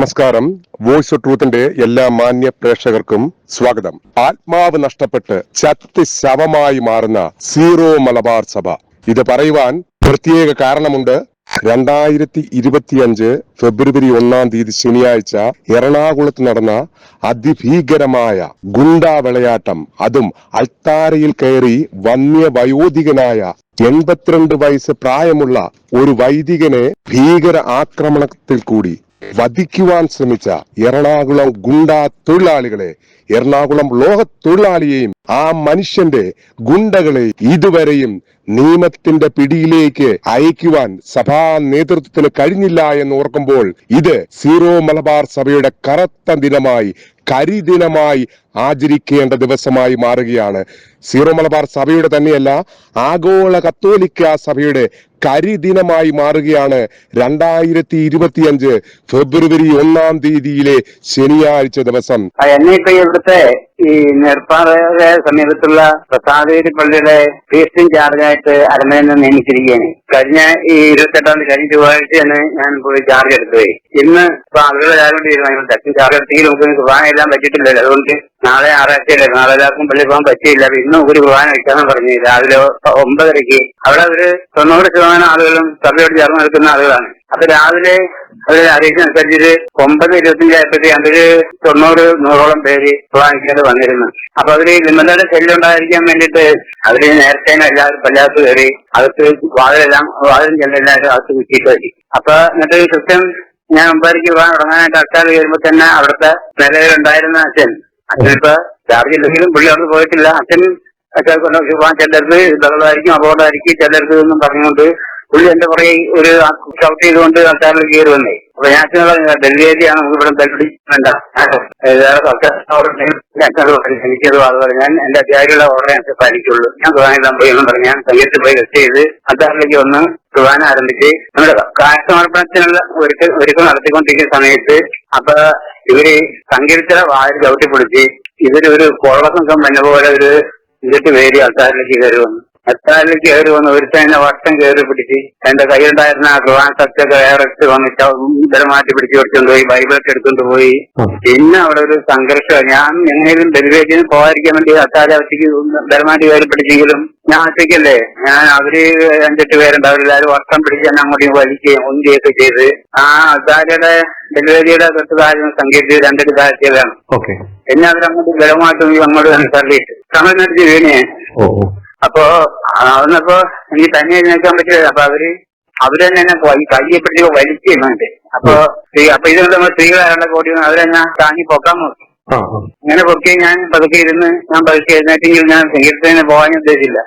നമസ്കാരം. Voice of ട്രൂത്തിന്റെ എല്ലാ മാന്യ പ്രേക്ഷകർക്കും സ്വാഗതം. ആത്മാവ് നഷ്ടപ്പെട്ട് ചത്ത് ശവമായി മാറുന്ന സീറോ മലബാർ സഭ. ഇത് പറയുവാൻ പ്രത്യേക കാരണമുണ്ട്. രണ്ടായിരത്തി ഇരുപത്തിയഞ്ച് ഫെബ്രുവരി ഒന്നാം തീയതി ശനിയാഴ്ച എറണാകുളത്ത് നടന്ന അതിഭീകരമായ ഗുണ്ടാ വിളയാട്ടം. അതും അൾത്താരയിൽ കയറി വന്യ വയോധികനായ എൺപത്തിരണ്ട് വയസ്സ് പ്രായമുള്ള ഒരു വൈദികനെ ഭീകര ആക്രമണത്തിൽ കൂടി വധിക്കുവാൻ ശ്രമിച്ച എറണാകുളം ഗുണ്ട തൊഴിലാളികളെ എറണാകുളം ലോക തൊഴിലാളിയെയും ആ മനുഷ്യന്റെ ഗുണ്ടകളെ ഇതുവരെയും നിയമത്തിന്റെ പിടിയിലേക്ക് അയക്കുവാൻ സഭാ നേതൃത്വത്തിന് കഴിഞ്ഞില്ല എന്ന് ഓർക്കുമ്പോൾ ഇത് സീറോ മലബാർ സഭയുടെ കറുത്ത ദിനമായി കരിദിനമായി ആചരിക്കേണ്ട ദിവസമായി മാറുകയാണ്. സീറോ മലബാർ സഭയുടെ തന്നെയല്ല ആഗോള കത്തോലിക്ക സഭയുടെ കരിദിനമായി മാറുകയാണ് രണ്ടായിരത്തി ഇരുപത്തിയഞ്ച് ഫെബ്രുവരി ഒന്നാം തീയതിയിലെ ശനിയാഴ്ച ദിവസം. എന്നെ ഇവിടുത്തെ ഈ നെർപ്പാറയുടെ സമീപത്തുള്ള പ്രസാദേരി പള്ളിയുടെ ഫീസ്റ്റിംഗ് ചാർജായിട്ട് അരമനയിൽ നിന്ന് നിയമിച്ചിരിക്കുകയാണ്. കഴിഞ്ഞ ഈ ഇരുപത്തെട്ടാം തീയതി കഴിഞ്ഞ ചൊവ്വാഴ്ചയാണ് ഞാൻ പോയി ചാർജ് എടുത്തത് ഇന്ന് ഇപ്പൊ ആളുകൾ ആരും തീരുമാനിക്കും തട്ടി ചാർജ് എടുത്തെങ്കിൽ നമുക്ക് കുർബാന എല്ലാം പറ്റിയിട്ടില്ലല്ലോ. അതുകൊണ്ട് നാളെ ആറാഴ്ചയല്ലേ? നാളെ എല്ലാവർക്കും പള്ളി പോകാൻ പറ്റിയില്ല. ഇന്ന് ഒരു കുർബാന വയ്ക്കാമെന്ന് പറഞ്ഞു രാവിലെ ഒമ്പതരയ്ക്ക് അവിടെ ഒരു തൊണ്ണൂറ് ശതമാനം ആളുകളും സഭയോട് ചേർന്ന് നിൽക്കുന്ന ആളുകളാണ്. അപ്പൊ രാവിലെ അവർ അറിയിച്ചനുസരിച്ചിട്ട് ഒമ്പത് ഇരുപത്തിയഞ്ച് ഇരുപത്തിയഞ്ചായപ്പോഴത്തേക്ക് അതിൽ തൊണ്ണൂറ് നൂറോളം പേര് കുർബാനയ്ക്കാണ്ട് വന്നിരുന്നു. അപ്പൊ അവർ നിമ്മലയുടെ ശല്യമുണ്ടായിരിക്കാൻ വേണ്ടിട്ട് അവർ നേരത്തെ എല്ലാവരും പല്ലാത്ത കയറി അകത്ത് വാതിലെല്ലാം വാതിലും ചെല്ലെല്ലാവരും അകത്ത് കുറ്റിയിട്ട് വരി. അപ്പൊ എന്നിട്ട് കൃത്യം ഞാൻ ഒമ്പതരയ്ക്ക് പോകാൻ തുടങ്ങാനായിട്ട് അക്കാൾ കയറുമ്പോ തന്നെ അവിടുത്തെ നിലവിലുണ്ടായിരുന്ന അച്ഛൻ. അച്ഛനിപ്പോ ചാർജ് ഇല്ലെങ്കിലും പുള്ളി അവിടെ പോയിട്ടില്ല. അച്ഛൻ കൊണ്ട് വിവാഹം ചിലർക്ക് ബഹളമായിരിക്കും അപകടമായിരിക്കും ചിലർക്ക് എന്നും പറഞ്ഞുകൊണ്ട് പുള്ളി എന്റെ പുറകെ ഒരു ഷൗട്ട് ചെയ്തുകൊണ്ട് ആൾക്കാരിൽ കയറി വന്നേ. അപ്പൊ ഞാൻ പറഞ്ഞു പറഞ്ഞു ഏരിയാണ് നമുക്ക് ഇവിടെ സർക്കാർ എനിക്കത് അതുപോലെ ഞാൻ എന്റെ അധ്യാപികളുടെ ഓർഡർ ഞാൻ പാലിക്കുള്ളൂ. ഞാൻ കുർബാനെല്ലാം പോയി എന്ന് പറഞ്ഞ് ഞാൻ കയ്യത്ത് പോയി ടെസ്റ്റ് ചെയ്ത് അദ്ധാറിലേക്ക് വന്ന് കുർബാന ആരംഭിച്ച് നമ്മുടെ കാഴ്ചമർപ്പണത്തിനുള്ള ഒരുക്കം ഒരുക്കം നടത്തിക്കൊണ്ടിരിക്കുന്ന സമയത്ത് അപ്പൊ ഇവർ സങ്കീർത്തല വാരി ചവിട്ടി പിടിച്ച് കോളസംഘം സംഘം വന്ന പോലെ ഒരു ഇതിട്ട് പേര് ആൾക്കാരിലേക്ക് കയറി വന്നു. അത്താരിലേക്ക് കയറി വന്ന് ഒരു തന്നെ വട്ടം കയറി പിടിച്ച് എന്റെ കയ്യിലുണ്ടായിരുന്ന ആ ഖുർആൻ സത്യൊക്കെ വേറെടുത്ത് വന്നിട്ട് ഇതര മാറ്റി പിടിച്ച് കൊടുത്തുകൊണ്ട് പോയി ബൈബിളൊക്കെ എടുത്തുകൊണ്ട് പോയി. പിന്നെ അവിടെ ഒരു സംഘർഷം. ഞാൻ എങ്ങനെയും ഡെലിവേജിന് പോകാതിരിക്കാൻ വേണ്ടി അത്താലെ ഒറ്റയ്ക്ക് ബലമാറ്റി കയറി പിടിച്ചെങ്കിലും ഞാൻ ഒറ്റയ്ക്കല്ലേ? ഞാൻ അവർ അഞ്ചെട്ട് പേരുണ്ട്. അവരെല്ലാരും വട്ടം പിടിച്ച് എന്നെ അങ്ങോട്ടും വലിക്കുകയും ഉന്തിയൊക്കെ ചെയ്ത്. ആ അത്താലയുടെ ഡെലിവറിയുടെ തൊട്ട് താഴ്ന്ന സംഗീത രണ്ടടി താഴ്ത്തിയതാണ് ഓക്കെ. എന്നെ അവരങ്ങോട്ട് ബലമായിട്ട് അങ്ങോട്ട് തന്നെ തള്ളിയിട്ട് നടത്തി വീണേ. അപ്പൊ അന്നപ്പോ എനിക്ക് തന്നെ എഴുന്നേക്കാൻ പറ്റില്ല. അപ്പൊ അവർ അവർ തന്നെ എന്നെ പോയി കയ്യെ പിടിച്ച് വലിക്കുന്നുണ്ട് അപ്പൊ അപ്പൊ ഇത് നമ്മൾ സ്ത്രീകളായുള്ള കോടി അവരെന്നെ താങ്ങി പൊക്കാൻ നോക്കി. ഇങ്ങനെ പൊക്കി ഞാൻ പതുക്കെ ഇരുന്ന് ഞാൻ പതുക്കെ എഴുന്നേറ്റെങ്കിൽ ഞാൻ സംഗീതത്തിന് പോകാൻ ഉദ്ദേശിച്ചില്ല.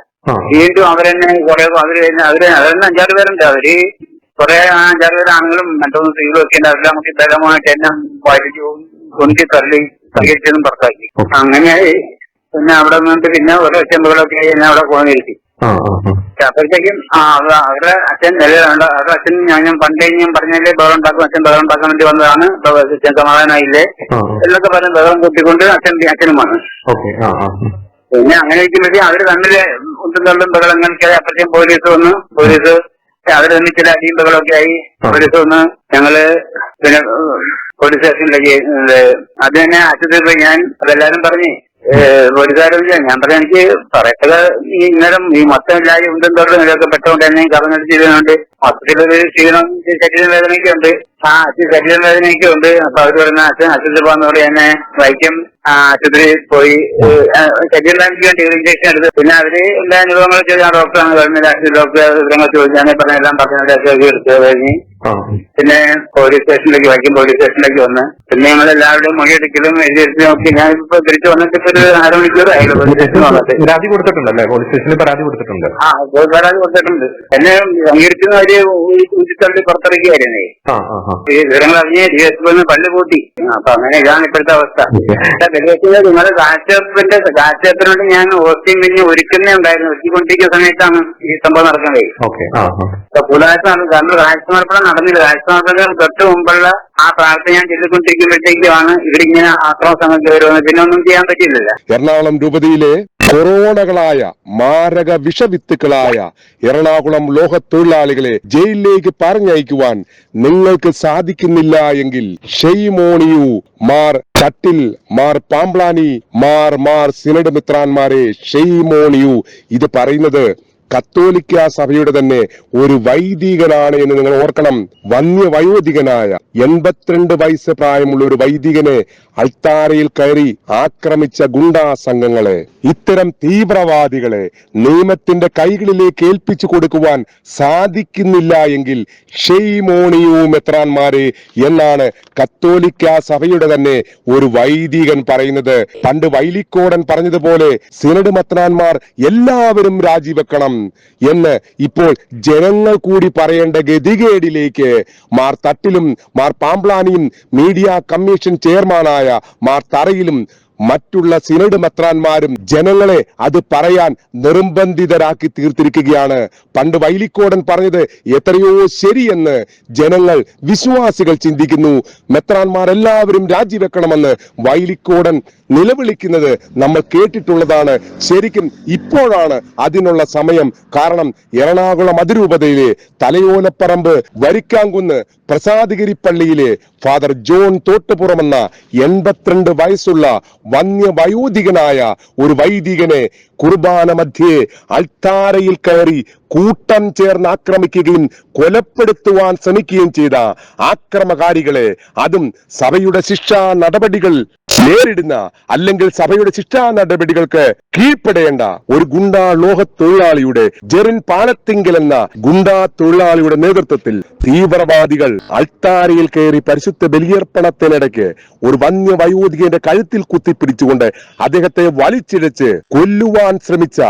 വീണ്ടും അവരെന്നെ കുറെ അവർ അവർ അവരെന്നെ അഞ്ചാറ് പേരുണ്ട്. അവർ കുറെ അഞ്ചാറ് പേര് ആണെങ്കിലും മറ്റൊന്ന് സ്ത്രീകളും ഒക്കെ ഉണ്ട്. അവരെല്ലാം നമുക്ക് ബലമായിട്ട് എന്നെ വലിച്ചു കൊണ്ടി തള്ളി സംഗീതത്തിനും പുറത്താക്കി. അങ്ങനെ പിന്നെ അവിടെ നിന്നിട്ട് പിന്നെ ഓരോ ചെമ്പുകളൊക്കെ ആയി എന്നെ അവിടെ പോകാനിരുത്തി അപ്പോഴത്തേക്കും ആ അവരുടെ അച്ഛൻ നിലവിലുണ്ട്. അവരുടെ അച്ഛൻ ഞാൻ ഞാൻ പണ്ടേ ഞാൻ പറഞ്ഞാലേ ബഹളം ഉണ്ടാക്കും അച്ഛൻ ബഹളം ഉണ്ടാക്കാൻ വേണ്ടി വന്നതാണ്. അച്ഛൻ സമാധാനമായില്ലേ? എന്നൊക്കെ പറഞ്ഞ് ബഹളം കൂട്ടിക്കൊണ്ട് അച്ഛൻ അച്ഛനും വന്നു. പിന്നെ അങ്ങനെ ഇരിക്കുമ്പോഴേ അവർ തമ്മിൽ ഒന്നും തള്ളും ബഹളങ്ങൾക്ക് അപ്പഴത്തേക്കും പോലീസ് വന്നു. പോലീസ് അവർ തമ്മിൽ ചില അടിയും ബഹളമൊക്കെ ആയി. പോലീസ് വന്ന് ഞങ്ങൾ പിന്നെ പോലീസ് സ്റ്റേഷനിലേക്ക് അത് തന്നെ അച്ഛത്തിൽ ഞാൻ അതെല്ലാരും പറഞ്ഞേ പോലീസുകാരും ഞാൻ പറയാം എനിക്ക് പറയത്തത് ഇന്നലും ഈ മൊത്തം എല്ലാവരും തൊട്ടും ഇതൊക്കെ പെട്ടുകൊണ്ട് തന്നെ കറങ്ങടി ചെയ്തുകൊണ്ട് മൊത്തത്തിലൊരു ക്ഷീണം ശരീരം വേദനയൊക്കെ ഉണ്ട് ആ അച്ഛൻ ശരീരം വേദനയൊക്കെ ഉണ്ട് അപ്പൊ അവർ പറയുന്ന അച്ഛൻ അച്ഛത്തിൽ പോകുന്നതോടെ എന്നെ വൈക്കം ആശുപത്രി പോയി ശരീരം വേദനയ്ക്ക് വേണ്ടി ഒരു ഇഞ്ചക്ഷൻ എടുത്ത്. പിന്നെ അവർ എല്ലാ അനുഭവങ്ങളും ചെയ്ത ഡോക്ടറാണ് ഗവൺമെന്റ് ആശുപത്രി ഡോക്ടർ വിവരങ്ങൾ ചോദിച്ചാൽ ഞാൻ പറഞ്ഞ എടുത്ത് കഴിഞ്ഞ് പിന്നെ പോലീസ് സ്റ്റേഷനിലേക്ക് വൈക്കം പോലീസ് സ്റ്റേഷനിലേക്ക് വന്ന്. പിന്നെ ഞങ്ങൾ എല്ലാവരുടെയും മൊഴിയെടുക്കലും എഴുതിയെടുത്ത് നോക്കി. ഞാൻ ഇപ്പൊ തിരിച്ചു വന്നിട്ട് ഇപ്പൊ ഒരു അരമണിക്കൂർ ആയില്ല പോലീസ് സ്റ്റേഷനിൽ വന്നിട്ട്. പരാതി കൊടുത്തിട്ടുണ്ടല്ലേ? പോലീസ് സ്റ്റേഷനിൽ പരാതി കൊടുത്തിട്ടുണ്ട്. ആ പോലീസ് പരാതി കൊടുത്തിട്ടുണ്ട്. എന്നെ അംഗീകരിക്കുന്ന അവർ ഊറ്റിത്തള്ളി പുറത്തിറക്കിയായിരുന്നേ. ഈ വിവരങ്ങൾ അറിഞ്ഞ് ഡി എസ് പി പള്ളി പൂട്ടി അപ്പൊ അങ്ങനെ ഇതാണ് ഇപ്പോഴത്തെ അവസ്ഥ. ഓക്കെ. കാശ്ചേപ്പിന്റെ നിങ്ങളുടെ കാഴ്ചവെപ്പിനോട് ഞാൻ ഹോസ്റ്റിംഗ് പിന്നെ ഒരുക്കുന്നേ ഉണ്ടായിരുന്നു. ഒരുക്കിക്കൊണ്ടിരിക്കുന്ന സമയത്താണ് ഈ സംഭവം നടക്കുന്നത്. ബുധനാഴ്ച കാരണം കാഴ്ചമർപ്പണം നടന്നില്ല. കാഴ്ചമർപ്പണത്തിന് തൊട്ട് മുമ്പുള്ള ആ പ്രാർത്ഥന ഞാൻ ചൊല്ലിക്കൊണ്ടിരിക്കുമ്പോഴത്തേക്കുമാണ് ഇങ്ങനെ ആക്രമ സംഘത്തിൽ വരുന്നത്. പിന്നെ ഒന്നും ചെയ്യാൻ പറ്റില്ലല്ലോ എറണാകുളം രൂപതയിലെ കൊറോണകളായ മാരക വിഷവിത്തുക്കളായ എറണാകുളം ലോക തൊഴിലാളികളെ ജയിലിലേക്ക് പറഞ്ഞയക്കുവാൻ നിങ്ങൾക്ക് സാധിക്കുന്നില്ല എങ്കിൽ ഷെയ്മോണിയു മാർ ചട്ടിൽ മാർ പാംപ്ലാനി മാർ മാർ സിനഡ് മിത്രാന്മാരെ ഷെയ്മോണിയു ഇത് പറയുന്നത് കത്തോലിക്ക സഭയുടെ തന്നെ ഒരു വൈദികനാണ് എന്ന് നിങ്ങൾ ഓർക്കണം. വന്യവയോധികനായ എൺപത്തിരണ്ട് വയസ്സ് പ്രായമുള്ള ഒരു വൈദികനെ അൾത്താരയിൽ കയറി ആക്രമിച്ച ഗുണ്ടാ സംഘങ്ങളെ ഇത്തരം തീവ്രവാദികളെ നിയമത്തിന്റെ കൈകളിലേക്ക് ഏൽപ്പിച്ചു കൊടുക്കുവാൻ സാധിക്കുന്നില്ല എങ്കിൽ ഷെയ്മോണിയു മെത്രാന്മാരെ എന്നാണ് കത്തോലിക്ക സഭയുടെ തന്നെ ഒരു വൈദികൻ പറയുന്നത്. പണ്ട് വൈലിക്കോടൻ പറഞ്ഞതുപോലെ സിനഡ് മെത്രാന്മാർ എല്ലാവരും രാജിവെക്കണം. എന്ന് ഇപ്പോൾ ജനങ്ങൾ കൂടി പറയേണ്ട ഗതികേടിലേക്ക് മാർ തട്ടിലും മാർ പാംപ്ലാനിയും മീഡിയ കമ്മീഷൻ ചെയർമാനായ മാർ തറയിലും മറ്റുള്ള സിനഡ് മെത്രാന്മാരും ജനങ്ങളെ അത് പറയാൻ നിർബന്ധിതരാക്കി തീർത്തിരിക്കുകയാണ്. പണ്ട് വൈലിക്കോടൻ പറഞ്ഞത് എത്രയോ ശരിയെന്ന് ജനങ്ങൾ വിശ്വാസികൾ ചിന്തിക്കുന്നു. മെത്രാന്മാരെല്ലാവരും രാജിവെക്കണമെന്ന് വൈലിക്കോടൻ നിലവിളിക്കുന്നത് നമ്മൾ കേട്ടിട്ടുള്ളതാണ്. ശരിക്കും ഇപ്പോഴാണ് അതിനുള്ള സമയം. കാരണം എറണാകുളം അതിരൂപതയിലെ തലയോലപ്പറമ്പ് വരിക്കാങ്കുന്ന് പ്രസാദഗിരിപ്പള്ളിയിലെ ഫാദർ ജോൺ തോട്ടുപുറമെന്ന എൺപത്തിരണ്ട് വയസ്സുള്ള വന്യ വയോധികനായ ഒരു വൈദികനെ കുർബാന മധ്യേ അൾത്താരയിൽ കയറി കൂട്ടം ചേർന്ന് ആക്രമിക്കുകയും കൊലപ്പെടുത്തുവാൻ ശ്രമിക്കുകയും ചെയ്ത ആക്രമകാരികളെ അതും സഭയുടെ ശിക്ഷാ നടപടികൾ നേരിടുന്ന അല്ലെങ്കിൽ സഭയുടെ ശിക്ഷാ നടപടികൾക്ക് കീഴ്പ്പെടേണ്ട ഒരു ഗുണ്ടാ ലോക തൊഴിലാളിയുടെ ജെറിൻ പാലത്തിങ്കൽ എന്ന ഗുണ്ടാ തൊഴിലാളിയുടെ നേതൃത്വത്തിൽ തീവ്രവാദികൾ അൾത്താരയിൽ കയറി പരിശുദ്ധ ബലിയർപ്പണത്തിനിടയ്ക്ക് ഒരു വന്യ വയോധികന്റെ കഴുത്തിൽ കുത്തിപ്പിടിച്ചുകൊണ്ട് അദ്ദേഹത്തെ വലിച്ചിഴച്ച് കൊല്ലുവാൻ ശ്രമിച്ച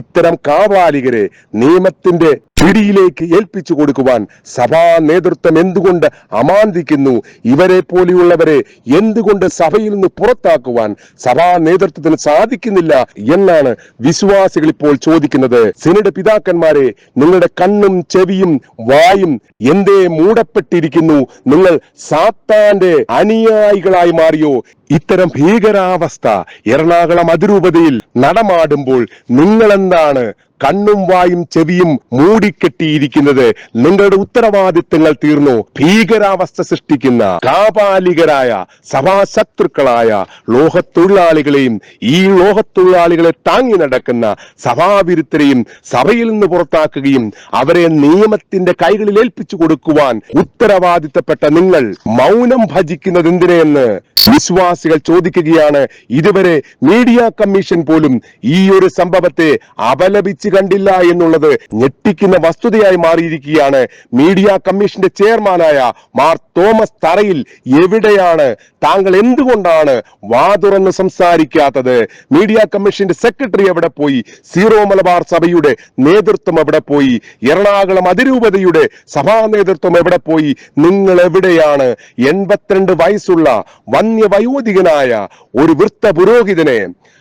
ഇത്തരം കാവാലികരെ നിയമത്തിന്റെ പിടിയിലേക്ക് ഏൽപ്പിച്ചു കൊടുക്കുവാൻ സഭാ നേതൃത്വം എന്തുകൊണ്ട് അമാന്തിക്കുന്നു? ഇവരെ പോലെയുള്ളവരെ എന്തുകൊണ്ട് സഭയിൽ നിന്ന് പുറത്താക്കുവാൻ സഭാ നേതൃത്വത്തിന് സാധിക്കുന്നില്ല എന്നാണ് വിശ്വാസികൾ ഇപ്പോൾ ചോദിക്കുന്നത്. സിനഡ് പിതാക്കന്മാരെ നിങ്ങളുടെ കണ്ണും ചെവിയും വായും എന്തേ മൂടപ്പെട്ടിരിക്കുന്നു? നിങ്ങൾ സാത്താന്റെ അനുയായികളായി മാറിയോ? ഇത്തരം ഭീകരാവസ്ഥ എറണാകുളം അതിരൂപതയിൽ നടമാടുമ്പോൾ നിങ്ങളെന്താണ് കണ്ണും വായും ചെവിയും മൂടിക്കെട്ടിയിരിക്കുന്നത് നിങ്ങളുടെ ഉത്തരവാദിത്തങ്ങൾ തീർന്നു. ഭീകരാവസ്ഥ സൃഷ്ടിക്കുന്ന കാപാലികരായ സഭാശത്രുക്കളായ ലോഹത്തൊഴിലാളികളെയും ഈ ലോഹത്തൊഴിലാളികളെ താങ്ങി നടക്കുന്ന സഭാവിരുദ്ധരെയും സഭയിൽ നിന്ന് പുറത്താക്കുകയും അവരെ നിയമത്തിന്റെ കൈകളിൽ ഏൽപ്പിച്ചു കൊടുക്കുവാൻ ഉത്തരവാദിത്തപ്പെട്ട നിങ്ങൾ മൗനം ഭജിക്കുന്നത് എന്തിനെന്ന് വിശ്വാസികൾ ചോദിക്കുകയാണ് ഇതുവരെ മീഡിയ കമ്മീഷൻ പോലും ഈ ഒരു സംഭവത്തെ അപലപിച്ച് കണ്ടില്ല എന്നുള്ളത് ഞെട്ടിക്കുന്ന വസ്തുതയായി മാറിയിരിക്കുകയാണ് മീഡിയ കമ്മീഷന്റെ ചെയർമാനായ മാർ തോമസ് തറയിൽ എവിടെയാണ്? താങ്കൾ എന്തുകൊണ്ടാണ് വാതുറന്ന് സംസാരിക്കാത്തത്? മീഡിയ കമ്മീഷന്റെ സെക്രട്ടറി എവിടെ പോയി? സീറോ മലബാർ സഭയുടെ നേതൃത്വം എവിടെ പോയി? എറണാകുളം അതിരൂപതയുടെ സഭാ നേതൃത്വം എവിടെ പോയി? നിങ്ങൾ എവിടെയാണ്? എൺപത്തിരണ്ട് വയസ്സുള്ള വന്യ വയോധികനായ ഒരു വൃത്ത പുരോഹിതനെ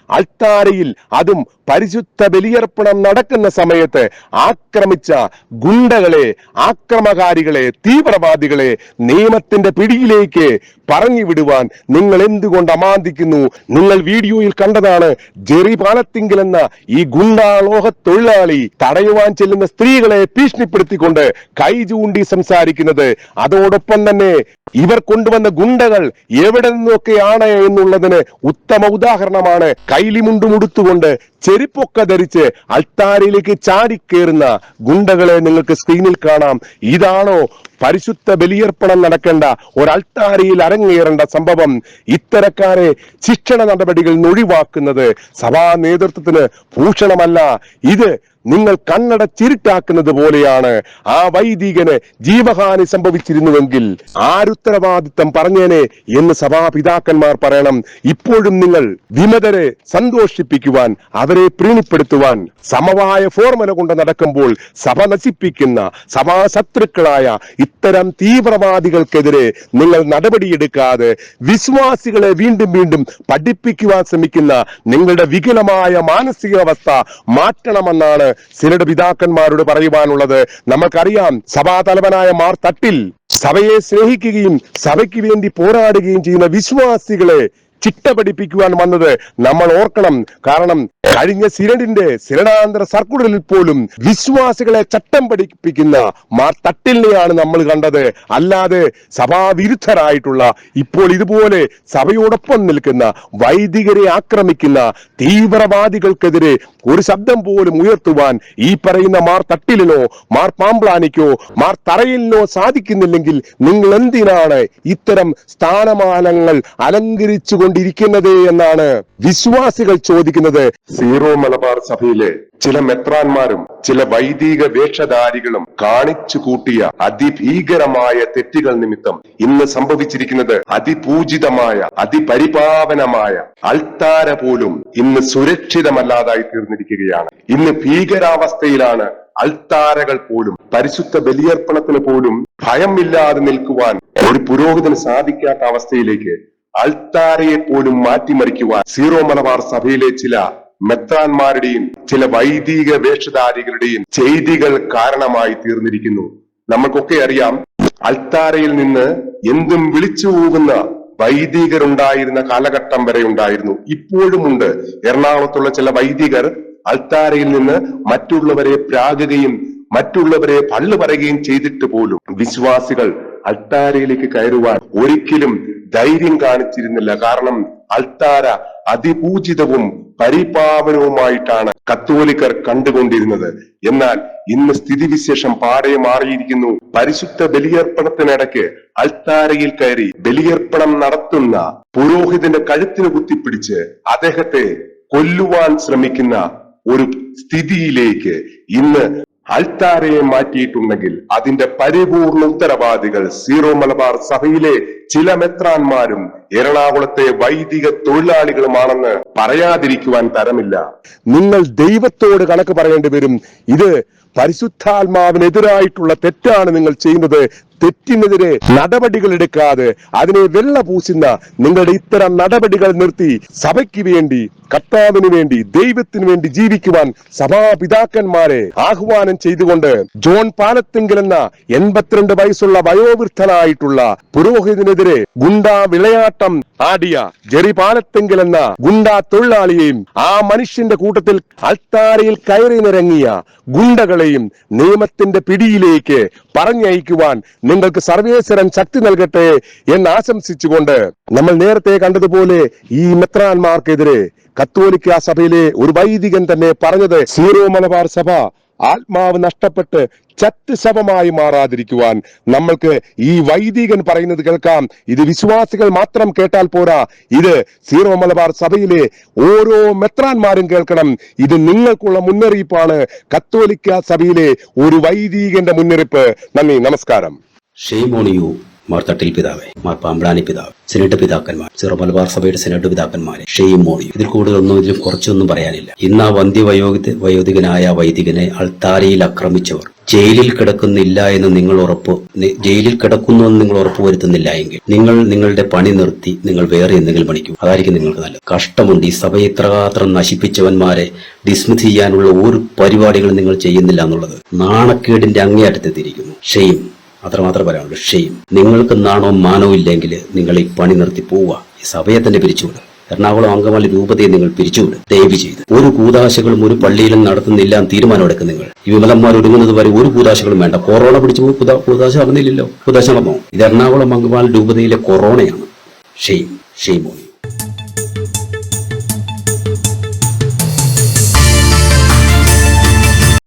അൾത്താരയിൽ അതും പരിശുദ്ധ ബലിയർപ്പണം നടക്കുന്ന സമയത്ത് ആക്രമിച്ച ഗുണ്ടകളെ ആക്രമകാരികളെ തീവ്രവാദികളെ നിയമത്തിന്റെ പിടിയിലേക്ക് പറഞ്ഞു വിടുവാൻ നിങ്ങൾ എന്തുകൊണ്ട് അമാന്തിക്കുന്നു? നിങ്ങൾ വീഡിയോയിൽ കണ്ടതാണ് ജെറി പാലത്തിങ്കിൽ എന്ന ഈ ഗുണ്ടാലോഹ തൊഴിലാളി തടയുവാൻ ചെല്ലുന്ന സ്ത്രീകളെ ഭീഷണിപ്പെടുത്തിക്കൊണ്ട് കൈ ചൂണ്ടി സംസാരിക്കുന്നത്. അതോടൊപ്പം തന്നെ ഇവർ കൊണ്ടുവന്ന ഗുണ്ടകൾ എവിടെ നിന്നൊക്കെയാണ് എന്നുള്ളതിന് ഉത്തമ ഉദാഹരണമാണ് കൈലിമുണ്ടുമുടുത്തുകൊണ്ട് ചെരുപ്പൊക്കെ ധരിച്ച് അൾത്താരയിലേക്ക് ചാടിക്കേറുന്ന ഗുണ്ടകളെ നിങ്ങൾക്ക് സ്ക്രീനിൽ കാണാം. ഇതാണോ പരിശുദ്ധ ബലിയർപ്പണം നടക്കേണ്ട ഒരു അൾത്താരയിൽ അരങ്ങേറേണ്ട സംഭവം? ഇത്തരക്കാരെ ശിക്ഷണ നടപടികൾ ഒഴിവാക്കുന്നത് സഭാ നേതൃത്വത്തിന് ഭൂഷണമല്ല. ഇത് നിങ്ങൾ കണ്ണടച്ചിരുട്ടാക്കുന്നത് പോലെയാണ് ആ വൈദികന് ജീവഹാനി സംഭവിച്ചിരുന്നുവെങ്കിൽ ആരുത്തരവാദിത്തം പറഞ്ഞേനെ എന്ന് സഭാപിതാക്കന്മാർ പറയണം. ഇപ്പോഴും നിങ്ങൾ വിമതരെ സന്തോഷിപ്പിക്കുവാൻ അവരെ പ്രീണിപ്പെടുത്തുവാൻ സമവായ ഫോർമുല കൊണ്ട് നടക്കുമ്പോൾ സഭ നശിപ്പിക്കുന്ന സഭാശത്രുക്കളായ ഇത്തരം തീവ്രവാദികൾക്കെതിരെ നിങ്ങൾ നടപടിയെടുക്കാതെ വിശ്വാസികളെ വീണ്ടും വീണ്ടും പഠിപ്പിക്കുവാൻ ശ്രമിക്കുന്ന നിങ്ങളുടെ വികലമായ മാനസികാവസ്ഥ മാറ്റണമെന്നാണ് സിനഡ് പിതാക്കന്മാരോട് പറയുവാനുള്ളത് നമ്മൾക്കറിയാം. സഭാതലവനായ മാർ തട്ടിൽ സഭയെ സ്നേഹിക്കുകയും സഭയ്ക്ക് വേണ്ടി പോരാടുകയും ചെയ്യുന്ന വിശ്വാസികളെ ചിട്ട പഠിപ്പിക്കുവാൻ വന്നത് നമ്മൾ ഓർക്കണം. കാരണം കഴിഞ്ഞ സിനഡിന്റെ സിനഡാന്തര സർക്കുലറിൽ പോലും വിശ്വാസികളെ ചട്ടം പഠിപ്പിക്കുന്ന മാർ തട്ടിലിനെയാണ് നമ്മൾ കണ്ടത്. അല്ലാതെ സഭാവിരുദ്ധരായിട്ടുള്ള ഇപ്പോൾ ഇതുപോലെ സഭയോടൊപ്പം നിൽക്കുന്ന വൈദികരെ ആക്രമിക്കുന്ന തീവ്രവാദികൾക്കെതിരെ ഒരു ശബ്ദം പോലും ഉയർത്തുവാൻ ഈ പറയുന്ന മാർ തട്ടിലിനോ മാർ പാമ്പ്ലാനിക്കോ മാർ തറയിലിനോ സാധിക്കുന്നില്ലെങ്കിൽ നിങ്ങൾ എന്തിനാണ് ഇത്തരം സ്ഥാനമാനങ്ങൾ അലങ്കരിച്ചു കൊണ്ടിരിക്കുന്നത് എന്നാണ് വിശ്വാസികൾ ചോദിക്കുന്നത്. സീറോ മലബാർ സഭയിലെ ചില മെത്രാന്മാരും ചില വൈദിക വേഷധാരികളും കാണിച്ചു കൂട്ടിയ അതിഭീകരമായ തെറ്റുകൾ നിമിത്തം ഇന്ന് സംഭവിച്ചിരിക്കുന്നത് അതിപൂജിതമായ അതിപരിപാവനമായ അൾത്താര പോലും ഇന്ന് സുരക്ഷിതമല്ലാതായി തീർന്നിരിക്കുകയാണ്. ഇന്ന് ഭീകരാവസ്ഥയിലാണ് അൾത്താരകൾ പോലും പരിശുദ്ധ ബലിയർപ്പണത്തിന് പോലും ഭയമില്ലാതെ നിൽക്കുവാൻ ഒരു പുരോഹിതന് സാധിക്കാത്ത അവസ്ഥയിലേക്ക് അൾത്താരയെ പോലും മാറ്റിമറിക്കുവാൻ സീറോ മലബാർ സഭയിലെ ചില മെത്രാന്മാരുടെയും ചില വൈദിക വേഷധാരികളുടെയും ചെയ്തികൾ കാരണമായി തീർന്നിരിക്കുന്നു. നമുക്കൊക്കെ അറിയാം അൾത്താരയിൽ നിന്ന് എന്തും വിളിച്ചു പോകുന്ന വൈദികരുണ്ടായിരുന്ന കാലഘട്ടം വരെ ഉണ്ടായിരുന്നു. ഇപ്പോഴുമുണ്ട് എറണാകുളത്തുള്ള ചില വൈദികർ അൾത്താരയിൽ നിന്ന് മറ്റുള്ളവരെ പ്രാകുകയും മറ്റുള്ളവരെ പള്ളു പറയുകയും ചെയ്തിട്ട് പോലും വിശ്വാസികൾ അൾത്താരയിലേക്ക് കയറുവാൻ ഒരിക്കലും ധൈര്യം കാണിച്ചിരുന്നില്ല. കാരണം അൾത്താര അതിപൂജിതവും പരിപാവനവുമായിട്ടാണ് കത്തോലിക്കർ കണ്ടുകൊണ്ടിരുന്നത്. എന്നാൽ ഇന്ന് സ്ഥിതിവിശേഷം പാടെ മാറിയിരിക്കുന്നു. പരിശുദ്ധ ബലിയർപ്പണത്തിനിടയ്ക്ക് അൾത്താരയിൽ കയറി ബലിയർപ്പണം നടത്തുന്ന പുരോഹിതന്റെ കഴുത്തിന് കുത്തിപ്പിടിച്ച് അദ്ദേഹത്തെ കൊല്ലുവാൻ ശ്രമിക്കുന്ന ഒരു സ്ഥിതിയിലേക്ക് ഇന്ന് അൾത്താരയെ മാറ്റിയിട്ടുണ്ടെങ്കിൽ അതിന്റെ പരിപൂർണ ഉത്തരവാദികൾ സീറോ മലബാർ സഭയിലെ ചില മെത്രാന്മാരും എറണാകുളത്തെ വൈദിക തൊഴിലാളികളുമാണെന്ന് പറയാതിരിക്കുവാൻ തരമില്ല. നിങ്ങൾ ദൈവത്തോട് കണക്ക് പറയേണ്ടി വരും. ഇത് പരിശുദ്ധാത്മാവിനെതിരായിട്ടുള്ള തെറ്റാണ് നിങ്ങൾ ചെയ്യുന്നത്. തെറ്റിനെതിരെ നടപടികൾ എടുക്കാതെ അതിനെ വെള്ള പൂശുന്ന നിങ്ങളുടെ ഇത്തരം നടപടികൾ നിർത്തി സഭയ്ക്ക് വേണ്ടി കർത്താവിന് വേണ്ടി ദൈവത്തിന് വേണ്ടി ജീവിക്കുവാൻ സഭാപിതാക്കന്മാരെ ആഹ്വാനം ചെയ്തുകൊണ്ട് ജോൺ പാലത്തിങ്കൽ എന്ന എൺപത്തിരണ്ട് വയസ്സുള്ള വയോവൃദ്ധനായിട്ടുള്ള പുരോഹിതനെതിരെ ഗുണ്ടാ വിളയാട്ടം ആടിയ ജെറി പാലത്തിങ്കൽ എന്ന ഗുണ്ടാ തൊഴിലാളിയെയും ആ മനുഷ്യന്റെ കൂട്ടത്തിൽ അൾത്താരയിൽ കയറിനിറങ്ങിയ ഗുണ്ടകളെയും നിയമത്തിന്റെ പിടിയിലേക്ക് പറഞ്ഞയക്കുവാൻ നിങ്ങൾക്ക് സർവേശ്വരൻ ശക്തി നൽകട്ടെ എന്ന് ആശംസിച്ചുകൊണ്ട് നമ്മൾ നേരത്തെ കണ്ടതുപോലെ ഈ മെത്രാന്മാർക്കെതിരെ കത്തോലിക്ക സഭയിലെ ഒരു വൈദികൻ തന്നെ പറഞ്ഞത് സീറോ മലബാർ സഭ ആത്മാവ് നഷ്ടപ്പെട്ട് ചത്ത് ശവമായി മാറാതിരിക്കുവാൻ നമ്മൾക്ക് ഈ വൈദികൻ പറയുന്നത് കേൾക്കാം. ഇത് വിശ്വാസികൾ മാത്രം കേട്ടാൽ പോരാ. ഇത് സീറോ മലബാർ സഭയിലെ ഓരോ മെത്രാന്മാരും കേൾക്കണം. ഇത് നിങ്ങൾക്കുള്ള മുന്നറിയിപ്പാണ്. കത്തോലിക്ക സഭയിലെ ഒരു വൈദികന്റെ മുന്നറിയിപ്പ്. നന്ദി നമസ്കാരം. Shame on you Mar Thattil പിതാവേ മാർ പാമ്പ്ളാനി പിതാവ് സെനറ്റ് പിതാക്കന്മാർ ചെറു മലബാർ സഭയുടെ സെനറ്റ് പിതാക്കന്മാരെ ഷെയും മോണിയും ഇതിൽ കൂടുതലൊന്നും ഇതിലും കുറച്ചൊന്നും പറയാനില്ല. ഇന്ന് ആ വന്ധ്യ വയോധിക വയോധികനായ വൈദികനെ അൾത്താരയിൽ ആക്രമിച്ചവർ. ജയിലിൽ കിടക്കുന്നില്ല എന്ന് നിങ്ങൾ ഉറപ്പ് ജയിലിൽ കിടക്കുന്നു എന്ന് നിങ്ങൾ ഉറപ്പ് വരുത്തുന്നില്ല എങ്കിൽ നിങ്ങൾ നിങ്ങളുടെ പണി നിർത്തി നിങ്ങൾ വേറെ എന്തെങ്കിലും പണിക്കും. അതായിരിക്കും നിങ്ങൾക്ക് നല്ലത്. കഷ്ടമുണ്ട് ഈ സഭയെ ഇത്രമാത്രം നശിപ്പിച്ചവന്മാരെ ഡിസ്മിസ് ചെയ്യാനുള്ള ഒരു പരിപാടികളും നിങ്ങൾ ചെയ്യുന്നില്ല എന്നുള്ളത് നാണക്കേടിന്റെ അങ്ങേയറ്റത്തെത്തിയിരിക്കുന്നു. ഷെയ്ം അത്രമാത്രം പറയാനുള്ളൂ ഷെയ്ം നിങ്ങൾക്ക് നാണോ മാനോ ഇല്ലെങ്കിൽ നിങ്ങൾ ഈ പണി നിർത്തി പോവുക. ഈ സഭയെ തന്നെ പിരിച്ചുവിടുക എറണാകുളം അങ്കമാലി രൂപതയെ നിങ്ങൾ പിരിച്ചുവിടും. ദയവ് ചെയ്ത്. ഒരു കൂതാശകളും ഒരു പള്ളിയിലും നടത്തുന്നില്ല തീരുമാനമെടുക്കും നിങ്ങൾ. ഈ വിമലന്മാർ ഒരുങ്ങുന്നത് വരെ ഒരു കൂതാശകളും വേണ്ട. കൊറോണ പിടിച്ചു പോയി കൂതാ കൂതാശ നടന്നില്ലല്ലോ കൂതാശ നടന്നോ ഇത് എറണാകുളം അങ്കമാലി രൂപതയിലെ കൊറോണയാണ്. Shame shame on you.